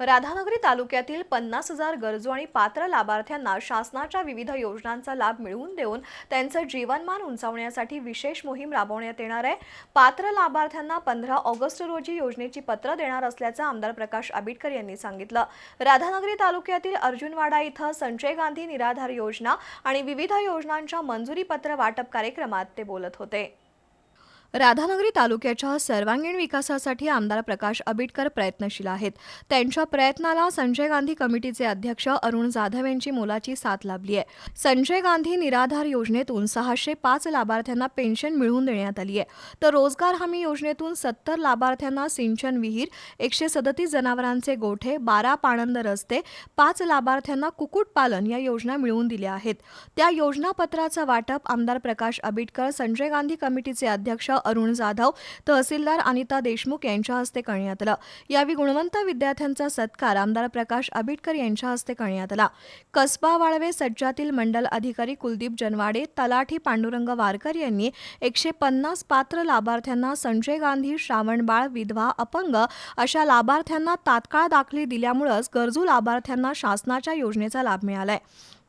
राधानगरी तालुक्यातील पन्नास हजार गरजू आणि पात्र लाभार्थ्यांना शासनाच्या विविध योजनांचा लाभ मिळवून देऊन त्यांचं जीवनमान उंचावण्यासाठी विशेष मोहीम राबवण्यात येणार आहे. पात्र लाभार्थ्यांना पंधरा ऑगस्ट रोजी योजनेची पत्र देणार असल्याचं आमदार प्रकाश आबिटकर यांनी सांगितलं. राधानगरी तालुक्यातील अर्जुनवाडा इथं संजय गांधी निराधार योजना आणि विविध योजनांच्या मंजुरी पत्र वाटप कार्यक्रमात ते बोलत होते. राधानगरी तालुक्याच्या सर्वांगीण विकासासाठी आमदार प्रकाश आबिटकर प्रयत्नशील आहेत. त्यांच्या प्रयत्नाला संजय गांधी कमिटीचे अध्यक्ष अरुण जाधव यांची मोलाची साथ लाभली आहे. संजय गांधी निराधार योजनेतून सहाशे पाच लाभार्थ्यांना पेन्शन मिळवून देण्यात आली आहे. तर रोजगार हमी योजनेतून सत्तर लाभार्थ्यांना सिंचन विहीर एकशे सदतीस जनावरांचे गोठे बारा पाणंद रस्ते पाच लाभार्थ्यांना कुक्कुटपालन या योजना मिळवून दिल्या आहेत. त्या योजनापत्राचं वाटप आमदार प्रकाश आबिटकर संजय गांधी कमिटीचे अध्यक्ष अरुण जाधव तहसीलदार अनिता देशमुख यांच्या हस्ते करण्यात आलं. यावेळी गुणवंत विद्यार्थ्यांचा सत्कार आमदार प्रकाश आबिटकर यांच्या हस्ते करण्यात आला. कसबा वाळवे सज्जातील मंडल अधिकारी कुलदीप जनवाडे तलाठी पांडुरंग वारकर यांनी एकशे पन्नास पात्र लाभार्थ्यांना संजय गांधी श्रावणबाळ विधवा अपंग अशा लाभार्थ्यांना तात्काळ दाखली दिल्यामुळंच गरजू लाभार्थ्यांना शासनाच्या योजनेचा लाभ मिळालाय.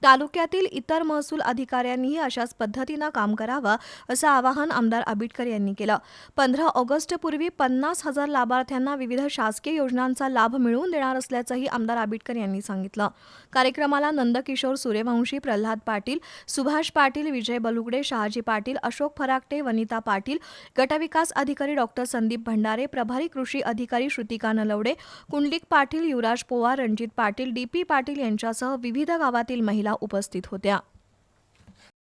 तालुक्यातील इतर महसूल अधिकाऱ्यांनीही अशाच पद्धतीनं काम करावं असं आवाहन आमदार आबिटकर यांनी केलं. पंधरा ऑगस्टपूर्वी पन्नास हजार लाभार्थ्यांना विविध शासकीय योजनांचा लाभ मिळवून देणार असल्याचंही आमदार आबिटकर यांनी सांगितलं. कार्यक्रमाला नंदकिशोर सूर्यवंशी प्रल्हाद पाटील सुभाष पाटील विजय बलुगडे शहाजी पाटील अशोक फराकटे वनिता पाटील गटविकास अधिकारी डॉक्टर संदीप भंडारे प्रभारी कृषी अधिकारी श्रुतिका नलवडे कुंडलिक पाटील युवराज पोवार रणजित पाटील डी पी पाटील यांच्यासह विविध गावातील महिला उपस्थित होत्या.